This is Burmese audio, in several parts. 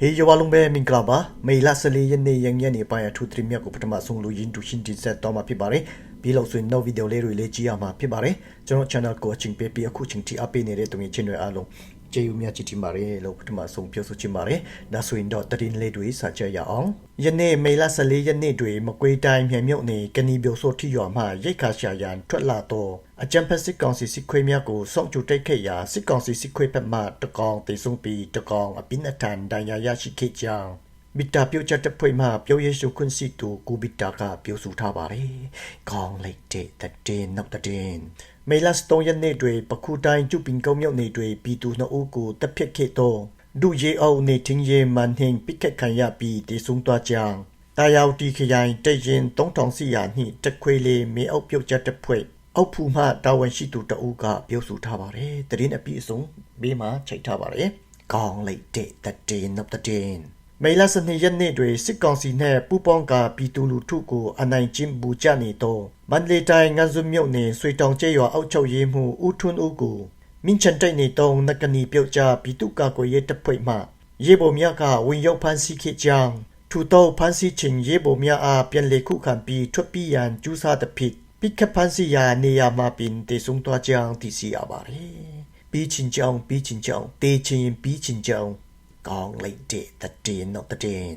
ဟေးယောလုံးပဲမင်္ဂလာပါမေလ14ရက်နေ့ရန်ရက်နေ့ပိုင်းအထူးသတင်းမြတ်ကိုပထမဆုံးလူရင်းတူရှင်းတင်ဆက်တော့မှာဖြစ်ပါတယ်ပြီးလို့ဆိုရင်နောက်ဗီဒီယိုလေးတွေလေးကြည့်ရမှာဖြစ်ပါတယ်ကျွန်တော် channel ကိုအချင်းပေးပြီးအခုချင်းတီအပေးနေတဲ့တုံးချင်းတွေအားလုံး ကျေးဇူးများကြည်တင်ပါတယ်လို့ပထမဆုံးပြောဆိုချင်ပါတယ်ဒါဆိုရင်တော့တရင်လေးတွေစာကြရအောင်ယနေ့မေလ14ရက်နေ့တွင်မကွေးတိုင်းမြန်မြုပ်နေကဏီပြိုဆိုထီရွာမှရိတ်ခါရှာရန်ထွက်လာတော့အကြံဖက်စစ်ကောင်စီစစ်ခွေးများကိုစောင့်ကြိုတိုက်ခဲ့ရာစစ်ကောင်စီစစ်ခွေးဘက်မှတကောင်တေဆုံးပြီးတကောင်အပိနထန်ဒဏ်ရာရရှိခဲ့ကြောင်းဘီတာပြုတ်ချက်တဲ့ဖွေမှာပြောရရှုခွင့်စီတူကိုဘီတာကပြောဆိုထားပါတယ်။ကောင်းလိုက်တဲ့တဲ့တဲ့နောက်တဲ့ မေလတ်စတုံးရက်နေ့တွေပခုတိုင်းကျုပ်ပင်ကုန်းမြို့နေတွေပြည်သူနှစ်ဦးကိုတပ်ဖြတ်ခဲ့တော့ဒုရေအောင်နေထင်းရေမန်ဟင်းပိကက်ခံရပြီးတည်ဆုံသွားကြောင်းတာယာတီခရိုင်တရင်3000စီယာနှင့်တခွေလေးမေအောက်ပြုတ်ချက်တဲ့ဖွေအောက်ဖူမှတာဝန်ရှိသူတဦးကပြောဆိုထားပါတယ်။တရင်အပြည့်အစုံဘေးမှာချိန်ထားပါတယ်။ကောင်းလိုက်တဲ့တဲ့တဲ့နောက်တဲ့ မေလစနေရက်နေ့တွင်စစ်ကောင်စီနှင့်ပူးပေါင်းကပြည်သူလူထုကိုအနိုင်ကျင့်ပူကြနေသောမန္တလေးတိုင်းငန်းစုမြို့နယ်ဆွေတောင်ကျေးရွာအောက်ချုပ်ရေးမှူးဦးထွန်းဦးကိုမင်းချန်တိုက်နေသောနကနီပြုတ်ကြပြည်သူ့ကာကွယ်ရေးတပ်ဖွဲ့မှရေပေါ်မြကဝင်ရောက်ဖမ်းဆီးခဲ့ကြောင်းထို့သောဖမ်းဆီးခြင်းရေပေါ်မြအားပြန်လည်ခုခံပြီးထွက်ပြေးရန်ကြိုးစားသဖြင့်ပိကဖမ်းဆီးရာနေရာမှာပင်တည်ဆုံသွားကြောင်းသိရှိရပါသည်ပြီးချင်းကြောင်းပြီးချင်းကြောင်းတေးချင်းပြီးချင်းကြောင်း ကောင်းလိုက်တဲ့တည်နော်တည်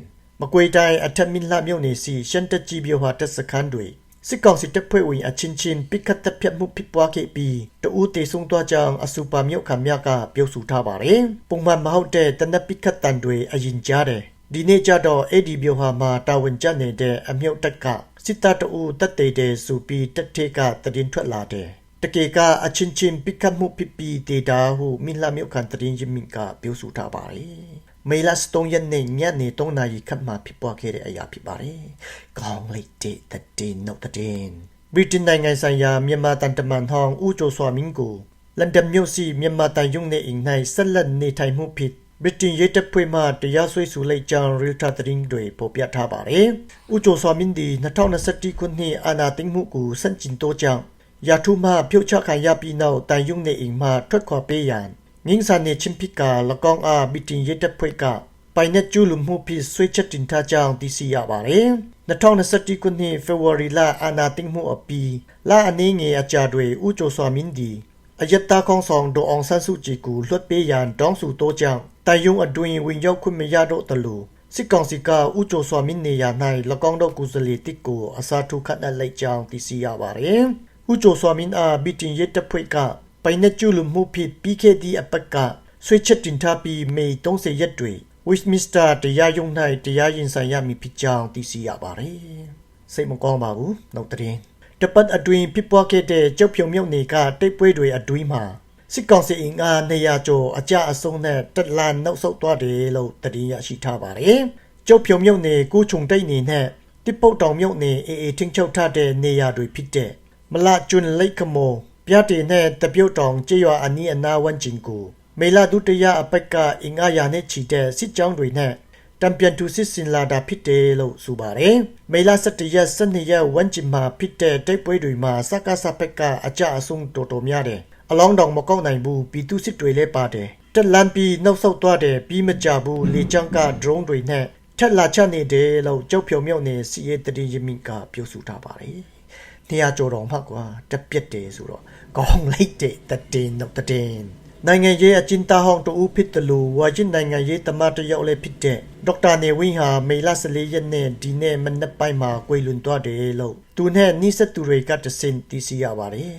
မကွေတိုင်းအထက်မင်းလှမြို့နေစီရှန်တကြီးပြဟာတက်စခန်းတွေစစ်ကောင်စီတပ်ဖွဲ့ဝင်အချင်းချင်းပိကတ်တပ်ဖြတ်မှုဖြစ်ပွားခဲ့ပြီးတဦးတေဆုံးသွားကြောင်းအစူပါမြို့ခံများကပြောဆိုထားပါတယ်။ပုံမှန်မဟုတ်တဲ့တနက်ပိကတ်တန်တွေအရင်ကြားတယ်။ဒီနေ့ကျတော့အဲ့ဒီမြို့ဟာမှာတာဝန်ကျနေတဲ့အမြုပ်တက်ကစစ်တပ်တဦးတက်တေတဲ့ဆိုပြီးတက်ထေကတရင်ထွက်လာတယ်။ တကေကအချင်းချင်းပိကတ်မှုဖြစ်ပြီးတေတာဟုမင်းလာမြို့ခံတရင်ရမင်ကပြောဆိုထားပါတယ်။မေလစတုံးရက်နေ့ညနေ3နာရီခန့်မှာဖြစ်ပွားခဲ့တဲ့အရာဖြစ်ပါတယ်။ကောင်းလိုက်တဲ့တဲ့နောက်တဲ့ဗြိတိန်နိုင်ငံဆိုင်ရာမြန်မာတန်တမန်ဟောင်းဦးကျော်စွာမင်းကိုလန်ဒန်မြို့စီမြန်မာတန်ယုံနေအိမ်၌ဆက်လက်နေထိုင်မှုဖြစ်ဗြိတိန်ရဲတပ်ဖွဲ့မှတရားစွဲဆိုလိုက်ကြောင်း Reuters သတင်းတွေဖော်ပြထားပါတယ်။ဦးကျော်စွာမင်းဒီ2021ခုနှစ်အာဏာသိမ်းမှုကိုစန့်ကျင်တော့ကြောင်း ရာထူးမှပြုတ်ချခံရပြီးနောက်တန်ယုံနေအိမ်မှထွက်ခွာပေးရန်ငင်းစာနေချင်းပိကာလကောင်အားဘီတင်ရတဲ့ဖွဲ့ကပိုင်နဲ့ကျူးလူမှုဖြစ်ဆွေးချက်တင်ထားကြောင်းသိရှိရပါတယ်။2021ခုနှစ်ဖေဖော်ဝါရီလအာနာသိမ့်မှုအပြီးလအနေငယ်အကြာတွေဥကြိုစွာမင်းဒီအယက်တာကောင်းဆောင်ဒေါအောင်ဆန်းစုကြည်ကိုလွှတ်ပေးရန်တောင်းဆိုတော့ကြောင်းတိုင်ယုံအတွင်ဝင်ရောက်ခွင့်မရတော့တလို့စစ်ကောင်စီကဥကြိုစွာမင်းနေရ၌လကောင်တော့ကုစလီတစ်ကိုအစားထိုးခတ်လိုက်ကြောင်းသိရှိရပါတယ်။ ဥကြိုစွာမင်းအားဘီတင်ရတဲ့ဖွဲ့ကပိုင်နဲ့ကျူလူမှုဖြစ်ပြီးခဲ့သည့်အပတ်ကဆွေးချက်တင်ထားပြီးမေ30ရက်တွေဝစ်မစ္စတာတရားရုံး၌တရားရင်ဆိုင်ရမည်ဖြစ်ကြောင်းသိရှိရပါတယ်။စိတ်မကောင်းပါဘူး။နောက်တဲ့တပတ်အတွင်းဖြစ်ပွားခဲ့တဲ့ကြောက်ဖြုံမြုပ်နေကတိတ်ပွဲတွေအတွင်းမှာစစ်ကောင်စီအင်အားနေရာကျော်အကြအဆုံးနဲ့တက်လန်နှုတ်ဆုတ်သွားတယ်လို့တတိယရှိထားပါတယ်။ကြောက်ဖြုံမြုပ်နေကိုချုံတိတ်နေနဲ့တိပုတ်တောင်မြုပ်နေအေးအေးထင်းချုပ်ထားတဲ့နေရာတွေဖြစ်တဲ့ မလကျွန်းလိတ်ကမောပြတ်တင်နဲ့တပြုတ်တောင်ကြေးရွာအနီးအနားဝန်းကျင်ကိုမေလာဒုတရအပက်ကအင်္ဂါယာနဲ့ချီတဲ့စစ်ကြောင်းတွေနဲ့တံပြန်တူစစ်စင်လာတာဖြစ်တယ်လို့ဆိုပါတယ်။မေလာ17ရက်12ရက်ဝန်းကျင်မှာဖြစ်တဲ့တိုက်ပွဲတွေမှာစကားစပက်ကအကြအဆုံးတော်တော်များတယ်။အလောင်းတောင်မကောက်နိုင်ဘူးပြည်သူစစ်တွေလည်းပါတယ်။တက်လန်ပြီးနှုတ်ဆောက်သွားတယ်ပြီးမကြဘူးလေကြောင်းက drone တွေနဲ့ထက်လာချနေတယ်လို့ကြောက်ဖြုံမြုပ်နေစီရဲတရင်ရမင်ကပြောဆိုထားပါတယ်။ နေရာကြော်တော်မှကွာတက်ပြက်တယ်ဆိုတော့ကောင်းလိုက်တဲ့တည်နောက်တည်နိုင်ငံရေးအကျဉ်းသားဟောင်းတူဖြစ်တယ်လို့ဝါချင်းနိုင်ငံရေးတမတ်တယောက်လည်းဖြစ်တဲ့ဒေါက်တာနေဝင်းဟာမေလ14ရက်နေ့ဒီနေ့မနက်ပိုင်းမှာကွေလွန်သွားတယ်လို့သူနဲ့နှိစက်သူတွေကတစင်တီးစီရပါတယ်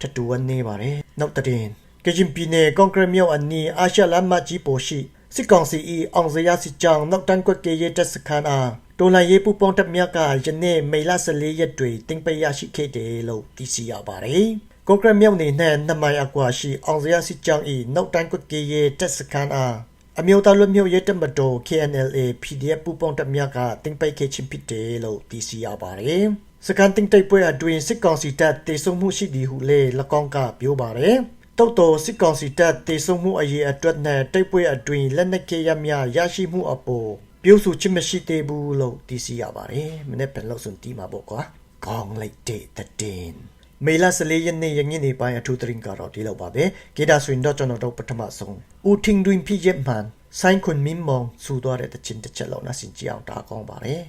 ထတူဝနေပါတယ်နောက်တည်ကရင်ပြည်နယ်ကွန်ကရမြို့အနီးအာရှလမ်းမကြီးပေါ်ရှိစစ်ကောင်စီ၏အောင်စရာစစ်ကြောင်းနောက်တန်းကွက်ကရေးတက်စခန်းအား တော်လိုင်းရေးပူပေါင်းတပ်များကယနေ့မေလ14ရက်တွင်တင်ပရရှိခဲ့တယ်လို့သိရှိရပါတယ်။ကိုကရမြောက်နေနဲ့နမိုင်အကွာရှိအောင်စရာစစ်ကြောင်း၏နောက်တန်းကွက်ကရေးတက်စခန်းအားအမျိုးသားလူမျိုးရေးတမတော် KNLA PDF ပူပေါင်းတပ်များကတင်ပိတ်ခဲ့ခြင်းဖြစ်တယ်လို့သိရှိရပါတယ်။စကန်တင်တိတ်ပွဲအတွင်းစစ်ကောင်စီတပ်တေဆုံမှုရှိသည်ဟုလည်း၎င်းကပြောပါတယ်။တုတ်တော်စစ်ကောင်စီတပ်တေဆုံမှုအရေးအတွက်နဲ့တိတ်ပွဲအတွင်းလက်နက်ခဲယမ်းများရရှိမှုအပေါ် ပြုစုချင်မရှိသေးဘူးလို့သိရှိရပါတယ်။မနေ့ပြန်လို့စွန်တီးမှာပေါ့ကွာ။ကောင်းလိုက်တဲ့တဲ့မေလ14ရက်နေ့ရငင်းနေပိုင်းအထူးသတင်းကတော့ဒီလောက်ပါပဲ။ကေတာဆွင်တော့ကျွန်တော်တို့ပထမဆုံးဦးထင်းတွင်ဖြစ်ရက်မှန်ဆိုင်းခွန်မင်းမောင်စူသွားတဲ့တချင်းတစ်ချက်လောက်နားဆင်ကြည့်အောင်ဒါကောင်းပါတယ်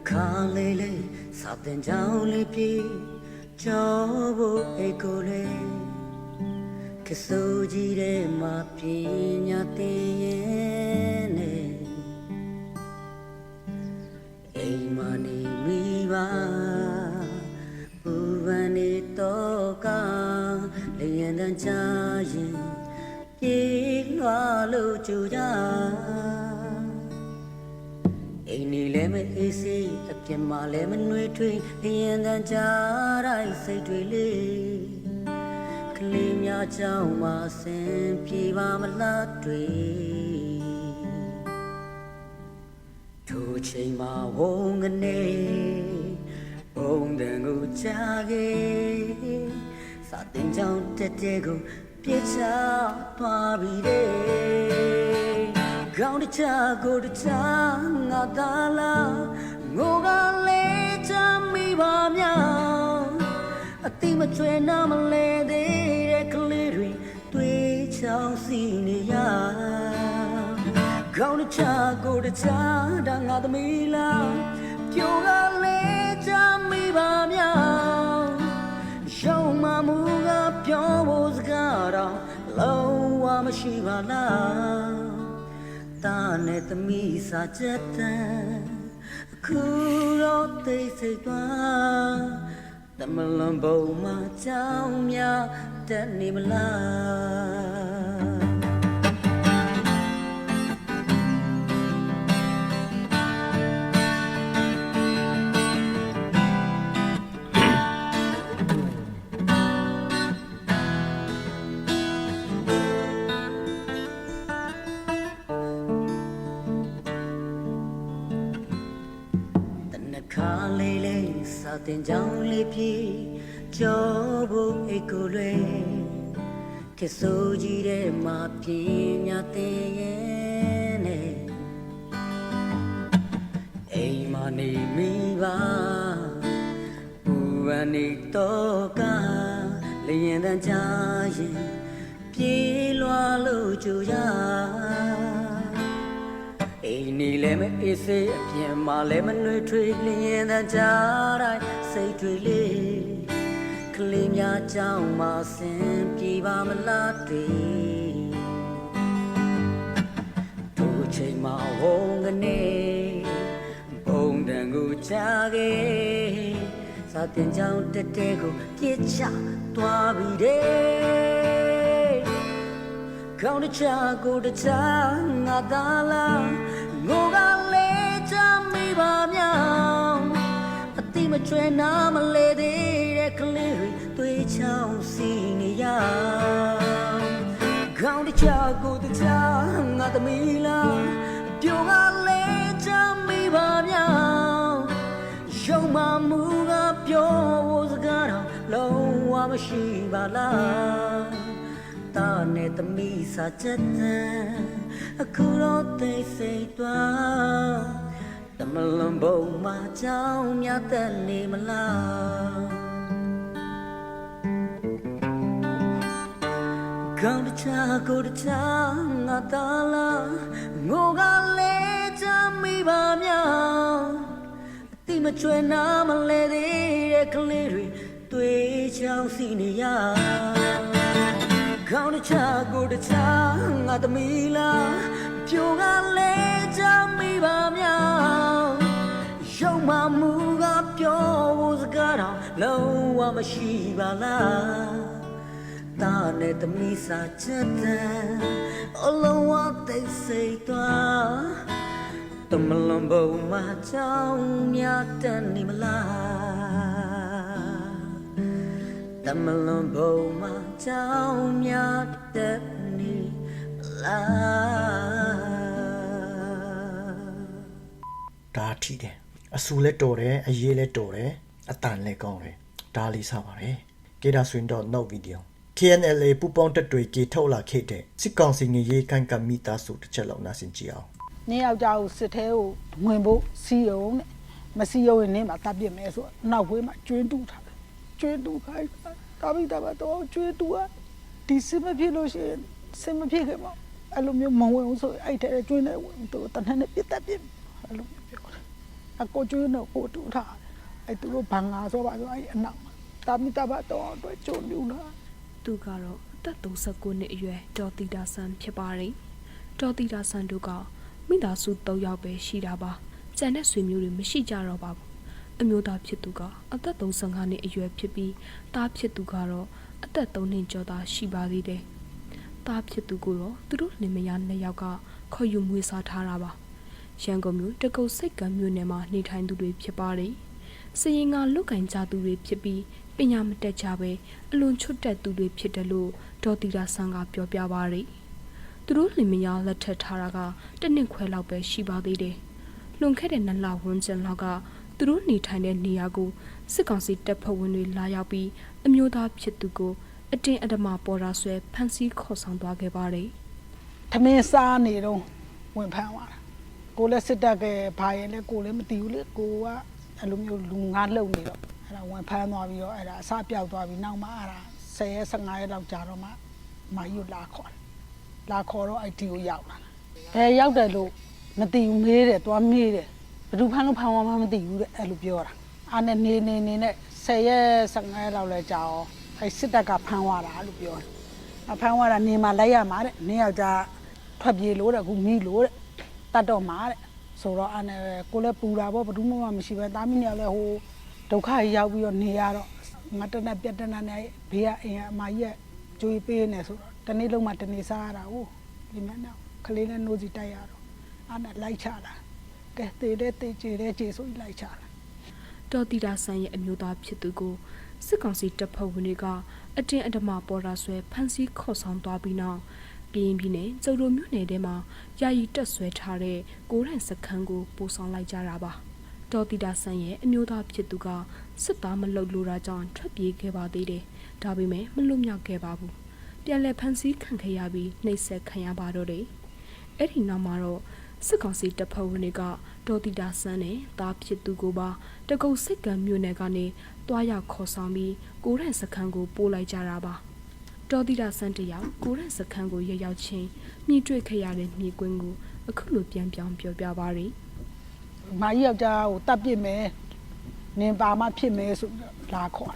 တနခါလေးလေးစာတင်ကြောင်းလေးပြေကြောဖို့အိတ်ကိုလေးကစိုးကြီးတဲ့မှာပြညာတင်ရဲ့နဲ့အိမ်မနေမိပါဘူဗန်နေတော့ကလျင်တန်းချရင်ပြေလွှာလို့ကြူကြ အိမ်နီလည်းမအေးစေးအပြစ်မှလည်းမနှွေးထွေးလျင်တန်းကြတိုင်းစိတ်တွေလေးကလေးများကြောင့်မဆင်ပြေပါမလားတွေထိုချိန်မှာဝုန်းကနေဘုံတန်ကိုချခဲ့စာတင်ကြောင့်တက်တဲ့ကိုပြစ်ချသွားပြီတဲ့ ကောင်းတချာကိုတချာငါသာလားငိုကလေးချမ်းမိပါမြောင်အတိမချွေနာမလဲသေးတဲ့ကလေးတွေတွေ့ချောင်းစီနေရကောင်းတချာကိုတချာဒါငါသမီးလားပြိုကလေးချမ်းမိပါမြောင်ရှောင်းမမူကပြောဖို့စကားတော့လုံးဝမရှိပါလား တာနဲ့သမီးစာချက်တန်အခုတော့သိစိတ်သွားတမလွန်ဘုံမှာကြောင်းများတက်နေမလား တင်ကြောင်းလေးပြေကြောဖို့အိတ်ကိုလွယ်ကဆိုးကြီးတဲ့မှာပြင်းညာတင်ရဲ့နဲ့အိမ်မနေမိပါဘူဝန်နေတော့ကလျင်တန်းချရင်ပြေးလွာလို့ကြူရ အိမ်နီလည်းမအေးစေးအပြင်မှာလည်းမနှွေထွေးလျင်တန်းကြတိုင်းစိတ်တွေလေးကလေးများကြောင့်မဆင်ပြေပါမလားတွေတို့ချိန်မှာဝုန်းကနေဘုံတန်ကိုချခဲ့စာတင်ကြောင်တက်တဲ့ကိုပြစ်ချသွားပြီတဲ့ကောင်းတချာကိုတချာငါသာလား မချွေနာမလေသေးတဲ့ကလေးတွေတွေးချောင်းစီနေရကောင်းတချာကိုတချာငါသမီးလားပြိုကလေးချမိပါမြောင်ရုံမမူကပြောဖို့စကားတော့လုံးဝမရှိပါလားတာနဲ့သမီးစာချက်တန်အခုတော့သိစိတ်သွား တမလွန်ဘုံမှာကြောင်းမြတ်တဲ့နေမလားကောင်းတချာကိုတချာငါသာလားငိုကလေးချမိပါမြောင်အတိမချွေနာမလဲသေးတဲ့ကလေးတွေတွေ့ချောင်းစီနေရကောင်းတချာကိုတချာငါသမီးလားပြိုကလေး ချမိပါမြောင်ရုံမမူကပြောဖို့စကားတော့လုံးဝမရှိပါလားတာနဲ့သမီးစာချက်တန်အလုံးဝသိစိတ်သွားတမလွန်ဘုံမှာချောင်းမြတ်တန်နေမလားတမလွန်ဘုံမှာကြောင်းများတဲ့နေလာ ဒါထီတယ်အဆူလည်းတော်တယ်အရေးလည်းတော်တယ်အတန်လည်းကောင်းတယ်ဒါလေးစားပါတယ်ကေဒါဆွင်တော့နောက်ဗီဒီယို KNLA ပူပေါင်းတက်တွေကေထုတ်လာခဲ့တဲ့စစ်ကောင်စီငရေကန်ကမိသားစုတစ်ချက်လောက်နားဆင်ကြည့်အောင်နင်းယောက်ျားကိုစစ်သေးကိုဝင်ဖို့စီယုံတဲ့မစီယုံရင်နင်းမှာတပ်ပြစ်မယ်ဆိုတော့နောက်ဝေးမှာကျွင်းတူးထားတယ်ကျွင်းတူးခိုင်းတာမိတာတော့ကျွင်းတူးอ่ะဒီစစ်မဖြစ်လို့ရှိရင်စစ်မဖြစ်ခင်မှာအဲ့လိုမျိုးမဝင်ဘူးဆိုရင်အဲ့တဲ့ကျွင်းနေဝင်သူတန်းနဲ့ပြစ်တပ်ပြစ်အဲ့လိုမျိုးပြောတယ် အကိုကျွင်းတော့ကိုတူးထားတယ်အဲ့သူတို့ဘန်ငါဆိုပါဆိုအဲ့အနောက်မှာတာမိတာတော့အတွက်ကျုံမြူလာသူကတော့အသက်39နှစ်အရွယ်ဒေါ်တီတာဆန်ဖြစ်ပါတယ်။ဒေါ်တီတာဆန်တို့ကမိသားစု၃ယောက်ပဲရှိတာပါ။ကျန်တဲ့ဆွေမျိုးတွေမရှိကြတော့ပါဘူး။အမျိုးသားဖြစ်သူကအသက်35နှစ်အရွယ်ဖြစ်ပြီးသားဖြစ်သူကတော့အသက်3နှစ်ကျော်သားရှိပါသေးတယ်။သားဖြစ်သူကတော့သူတို့လင်မယားနှစ်ယောက်ကခေါ်ယူမွေးစားထားတာပါ။ ရန်ကုန်မြို့တကုတ်စိတ်ကံမြို့နယ်မှာနေထိုင်သူတွေဖြစ်ပါတယ်။စရင်ကလုတ်ကင်ကြသူတွေဖြစ်ပြီးပညာမတက်ကြပဲအလွန်ချွတ်တက်သူတွေဖြစ်တယ်လို့ဒေါ်တီတာဆန်ကပြောပြပါရယ်သူတို့လင်မယားလက်ထပ်ထားတာကတစ်နှစ်ခွဲလောက်ပဲရှိပါသေးတယ်လွန်ခဲ့တဲ့နှစ်လဝန်းကျင်လောက်ကသူတို့နေထိုင်တဲ့နေရာကိုစစ်ကောင်စီတပ်ဖွဲ့ဝင်တွေလာရောက်ပြီးအမျိုးသားဖြစ်သူကိုအတင်းအဓမ္မပေါ်တာဆွဲဖမ်းဆီးခေါ်ဆောင်သွားခဲ့ပါတယ်ထမင်းစားနေတော့ဝင်ဖမ်းသွားတာ ကိုလည်းစစ်တပ်ကဘာရင်လဲကိုလည်းမသိဘူးလေကိုကအဲ့လိုမျိုးလူငါလှုပ်နေတော့အဲ့ဒါဝင်ဖမ်းသွားပြီးတော့အဲ့ဒါအစပြောက်သွားပြီးနောက်မှအဲ့ဒါ10ရက်15ရက်လောက်ကြာတော့မှမာယူလာခေါ်တယ်လာခေါ်တော့အဲ့ဒီကိုရောက်လာဘယ်ရောက်တယ်လို့မသိဘူးမေးတယ်သွားမေးတယ်ဘယ်သူဖမ်းလို့ဖမ်းသွားမှမသိဘူးတဲ့အဲ့လိုပြောတာအားနဲ့နေနေနေနဲ့10ရက်15ရက်လောက်လဲကြာအောင်အဲ့စစ်တပ်ကဖမ်းသွားတာလို့ပြောတယ်အဖမ်းဝါတာနေမှာလိုက်ရမှာတဲ့နေယောက်ျားထွက်ပြေးလို့တဲ့အခုမိလို့တဲ့ တတ်တော့မှာတဲ့ဆိုတော့အဲ့နဲ့ကိုလည်းပူတာပေါ့ဘယ်သူမှမရှိပဲတာမီးနေလည်းဟိုဒုက္ခကြီးရောက်ပြီးတော့နေရတော့ငါတနက်ပြက်တနက်နဲ့ဘေးကအင်အမကြီးကကြွေးပေးနေဆိုတော့တနေ့လုံးမှတနေ့စားရတာဟုတ်ဒီမြန်တော့ကလေးနဲ့နိုးစီတိုက်ရတော့အဲ့နဲ့လိုက်ချတာကဲတေတဲ့တေချေတဲ့ချေဆိုပြီးလိုက်ချတာဒေါ်တီတာဆန်ရဲ့အမျိုးသားဖြစ်သူကိုစစ်ကောင်စီတပ်ဖွဲ့ဝင်တွေကအတင်းအဓမ္မပေါ်တာဆွဲဖမ်းဆီးခေါ်ဆောင်သွားပြီးနောက် ကရင်ပြည်နယ်ကျုံတို့မြို့နယ်ထဲမှာယာယီတက်ဆွဲထားတဲ့ကိုရန်စခန်းကိုပို့ဆောင်လိုက်ကြတာပါဒေါ်တီတာဆန်ရဲ့အမျိုးသားဖြစ်သူကစစ်သားမလုပ်လို့တာကြောင့်ထွက်ပြေးခဲ့ပါသေးတယ်ဒါပေမဲ့မလွတ်မြောက်ခဲ့ပါဘူးပြန်လည်ဖမ်းဆီးခံခဲ့ရပြီးနှိပ်စက်ခံရပါတော့တယ်အဲ့ဒီနောက်မှာတော့စစ်ကောင်စီတပ်ဖွဲ့ဝင်တွေကဒေါ်တီတာဆန်းနဲ့သားဖြစ်သူကိုပါတကုတ်စစ်ကံမြို့နယ်ကနေတွားရောက်ခေါ်ဆောင်ပြီးကိုရန်စခန်းကိုပို့လိုက်ကြတာပါ ဒေါ်တီတာဆန်းတယောက်ကိုရန်စခန်းကိုရောက်ရောက်ချင်းမြည်တွေ့ခဲ့ရတဲ့မြေကွင်းကိုအခုလိုပြန်ပြောင်းပြောပြပါရယ်မာကြီးယောက်ျားကိုတတ်ပြစ်မယ်နင်ပါမဖြစ်မယ်ဆိုပြီးတော့လာခေါ်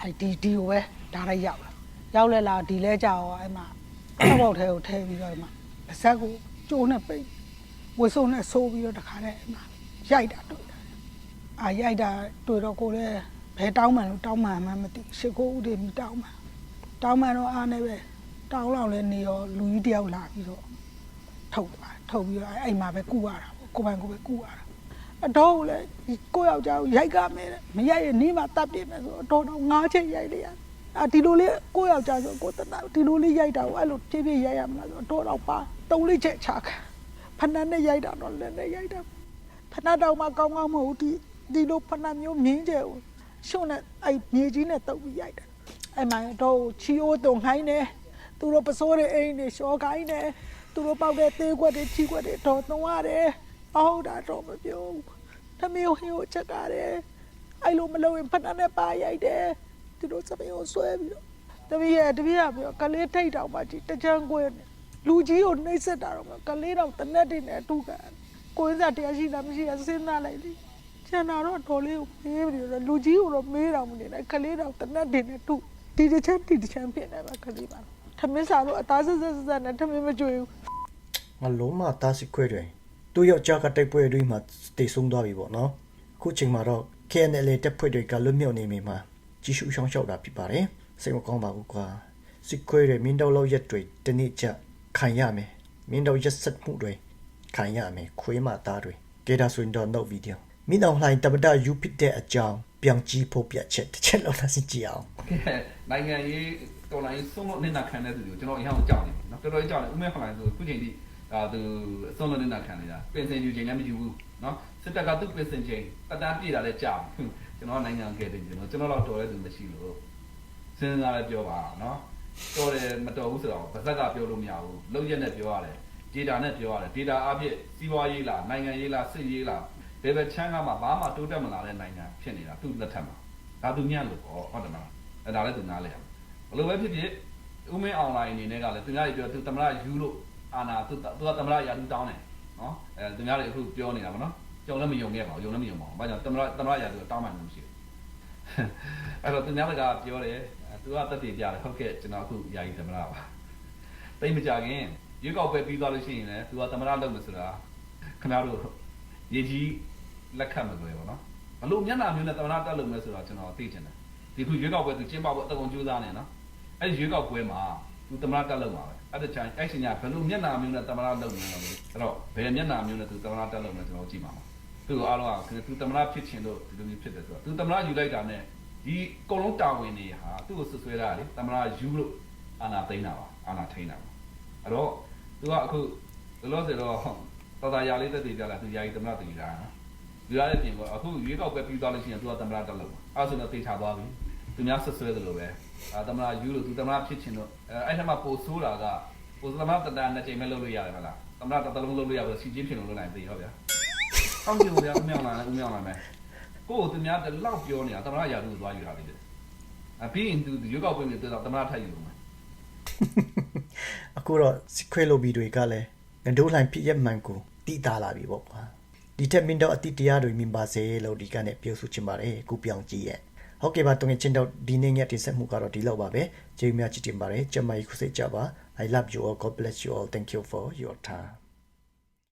အဲ့ဒီဒီကိုပဲဒါလိုက်ရောက်လာရောက်လဲလာဒီလဲကြောက်အဲ့မှာအောက်ပေါက်ထဲကိုထဲပြီးတော့အဲ့မှာအဆက်ကိုကျိုးနဲ့ပိတ်ဝှစုံနဲ့ဆိုးပြီးတော့တခါတည်းအဲ့မှာရိုက်တာတွေ့တာအာရိုက်တာတွေ့တော့ကိုလည်းဘယ်တောင်းမှန်လို့တောင်းမှန်မှမသိရှ िख ိုးဦးတွေမိတောင်းမှန် တောင်းမှန်တော့အားနေပဲတောင်းလောက်လဲနေရောလူကြီးတယောက်လာပြီးတော့ထုတ်သွားထုတ်ပြီးတော့အဲ့မှာပဲကုရတာပေါ့ကိုယ်ပိုင်ကိုယ်ပဲကုရတာအတော်ကိုလည်းဒီကိုယ့်ယောက်ျားကိုရိုက်ကမယ်တဲ့မရိုက်ရင်နေမှာတတ်ပြစ်မယ်ဆိုတော့အတော်တော့ငါးချက်ရိုက်လိုက်ရအာဒီလိုလေးကိုယ့်ယောက်ျားဆိုကိုယ်တတ်တာဒီလိုလေးရိုက်တာကိုအဲ့လိုဖြည်းဖြည်းရိုက်ရမလားဆိုတော့အတော်တော့ပါတုံးလေးချက်ချခံဖဏနဲ့ရိုက်တာတော့လည်းနဲ့ရိုက်တာဖဏတော့မှကောင်းကောင်းမဟုတ်ဒီဒီလိုဖဏမျိုးမြင်းကျဲကိုရှုံးနဲ့အဲ့မြေကြီးနဲ့တုပ်ပြီးရိုက်တာ အဲ့မှာတော့ချီအိုးတုံခိုင်းနေသူတို့ပစိုးတဲ့အိမ်တွေရှော်ခိုင်းနေသူတို့ပေါက်တဲ့သေးခွက်တွေချီခွက်တွေတော့သုံးရတယ်အော်ဒါတော့မပြောဘူး။သမီးကိုဟင်းကိုချက်ကားတယ်။အဲ့လိုမလုပ်ရင်ဖဏနဲ့ပါရိုက်တယ်။သူတို့သမီးကိုဆွဲပြီးတော့သမီးရဲ့တပည့်ကပြီးတော့ကလေးထိတ်တောင်မှကြည့်တကြံကွယ်နဲ့လူကြီးကိုနှိမ့်ဆက်တာတော့မကလေးတော့တနက်တင်နဲ့အတူကန်ကိုင်းစားတရားရှိတာမရှိတာစဉ်းစားလိုက်လေ။ကျန်တာတော့တော်လေးကိုမေးပြီးတော့လူကြီးကိုတော့မေးတော့မနေနဲ့ကလေးတော့တနက်တင်နဲ့တူ ဒီတစ်ချက်ဒီတစ်ချက်ဖြစ်နေပါကလေးပါ။ထမင်းစားတော့အသားဆက်ဆက်ဆက်နဲ့ထမင်းမကြွေဘူးငါလုံးမတားစစ်ခွဲတွေသူ့ယောက်ျားကတိုက်ပွဲတွေမှာတည်ဆုံသွားပြီပေါ့နော်အခုချိန်မှာတော့ KNL တပ်ဖွဲ့တွေကလွတ်မြောက်နေမိမှာကြီးစုရှောင်းလျှောက်တာဖြစ်ပါတယ်စိတ်မကောင်းပါဘူးကွာစစ်ခွဲတွေမင်းတို့လောက်ရက်တွေတနေ့ချခံရမယ်မင်းတို့ရက်ဆက်မှုတွေခံရမယ်ခွေးမသားတွေကဲဒါဆိုရင်တော့ note video မင်းတို့လှိုင်းတပဒယူပစ်တဲ့အကြောင်း ပြောင်းကြည့်ဖို့ပြချက်တစ်ချက်လောက်လာစီကြည့်အောင်ကဲနိုင်ငံရေးတော်လိုင်းဆုံးလို့နေတာခံတဲ့သူတွေကိုကျွန်တော်အရင်ကကြောက်နေတယ်နော်တော်တော်ကြောက်နေဦးမဲဖလိုင်းဆိုခုချိန်ထိဒါသူဆုံးလို့နေတာခံနေတာပင်စင်ယူချိန်လည်းမယူဘူးနော်စစ်တပ်ကသူ့ပင်စင်ချိန်တတန်းပြေးတာလည်းကြောက်ကျွန်တော်နိုင်ငံကဲတယ်ကျွန်တော်ကျွန်တော်တော့တော်တဲ့သူမရှိလို့စဉ်းစားလည်းပြောပါနော်တော်တယ်မတော်ဘူးဆိုတော့ဗဇက်ကပြောလို့မရဘူးလုံရက်နဲ့ပြောရတယ် data နဲ့ပြောရတယ် data အဖြစ်စီးပွားရေးလားနိုင်ငံရေးလားစစ်ရေးလား ဘယ်ဘက်ချမ်းကမှဘာမှတိုးတက်မလာတဲ့နိုင်ငံဖြစ်နေတာသူ့လက်ထက်မှာဒါသူညံ့လို့ပေါ့ဟုတ်တယ်မလားအဲဒါလည်းသူနားလဲရဘလို့ပဲဖြစ်ဖြစ်ဦးမင်းအောင်လိုင်းအနေနဲ့ကလည်းသူများတွေပြောသူသမရယူလို့အာနာသူသူကသမရရာသူတောင်းတယ်နော်အဲသူများတွေအခုပြောနေတာဗောနော်ကြုံလည်းမယုံခဲ့ပါဘူးယုံလည်းမယုံပါဘူးဘာကြောင့်သမရသမရရာသူတောင်းမှလည်းမရှိဘူးအဲ့တော့သူများကပြောတယ်သူကတက်တည်ပြတယ်ဟုတ်ကဲ့ကျွန်တော်အခုယာယီသမရပါတိတ်မကြခင်ရွေးကောက်ပွဲပြီးသွားလို့ရှိရင်လည်းသူကသမရလုပ်မယ်ဆိုတာခင်ဗျားတို့ ရေကြီးလက်ခံမလွယ်ပါတော့ဘလို့မျက်နှာမျိုးနဲ့သမရတက်လို့မယ်ဆိုတော့ကျွန်တော်သိချင်တယ်ဒီခုရွေးကောက်ပွဲသူကျင်းပဖို့အတုံကြိုးစားနေနော်အဲ့ဒီရွေးကောက်ပွဲမှာသူသမရတက်လို့မှာပဲအဲ့ဒါချင်အဲ့ရှင်ကဘလို့မျက်နှာမျိုးနဲ့သမရလုပ်နေလို့အဲ့တော့ဘယ်မျက်နှာမျိုးနဲ့သူသမရတက်လို့မယ်ကျွန်တော်ကြည့်ပါမှာသူကအားလုံးကသူသမရဖြစ်ချင်လို့ဒီလိုမျိုးဖြစ်တယ်ဆိုတော့သူသမရယူလိုက်တာနဲ့ဒီအကုန်လုံးတာဝန်တွေဟာသူ့ကိုဆွဆွဲတာလေသမရယူလို့အာနာသိမ်းတာပါအာနာထိန်းတာပါအဲ့တော့သူကအခုလောလောဆယ်တော့ တော်တော်ရာလေးတက်တည်ကြလာသူယာယီသမရတည်တာနော်ဒီရတဲ့ပြင်ကအခုရွေးကောက်ပွဲပြီးသွားလို့ရှိရင်သူကသမရတက်လို့အဲ့ဆိုတော့သိချသွားပြီသူများဆွဆွဲတယ်လို့ပဲအာသမရယူလို့သူသမရဖြစ်ချင်တော့အဲအဲ့ထက်မှပိုဆိုးတာကပိုသမရတတန်နှစ်ချိန်ပဲလုပ်လို့ရတယ်မလားသမရတတလုံးလုပ်လို့ရဘူးစီချင်းဖြစ်လို့လုပ်နိုင်သေးဟုတ်ဗျာအောင်းကြည့်လို့ဗျာဦးမြောင်လာတယ်ဦးမြောင်လာမယ်ကိုယ်သူများတလောက်ပြောနေတာသမရရာသူကိုသွားယူတာလေအပြီးရင်သူရွေးကောက်ပွဲမျိုးတော့သမရထပ်ယူလို့မယ်အခုတော့စစ်ခွေလိုဘီတွေကလည်း ငဒိုးလိုင်းဖြစ်ရက်မှန်ကိုတည်တာလာပြီပေါ့ကွာဒီထက်မင်းတော့အတိတရားတွေမြင်ပါစေလို့ဒီကနေ့ပြောဆိုချင်ပါတယ်ကိုပြောင်ကြည့်ရဲ့ဟုတ်ကဲ့ပါတုံငယ်ချင်းတော့ဒီနေ့ညတင်ဆက်မှုကတော့ဒီလောက်ပါပဲကျေးဇူးများချစ်တင်ပါတယ်ကျမကြီးခုစိတ်ကြပါ I love you all God bless you all thank you for your time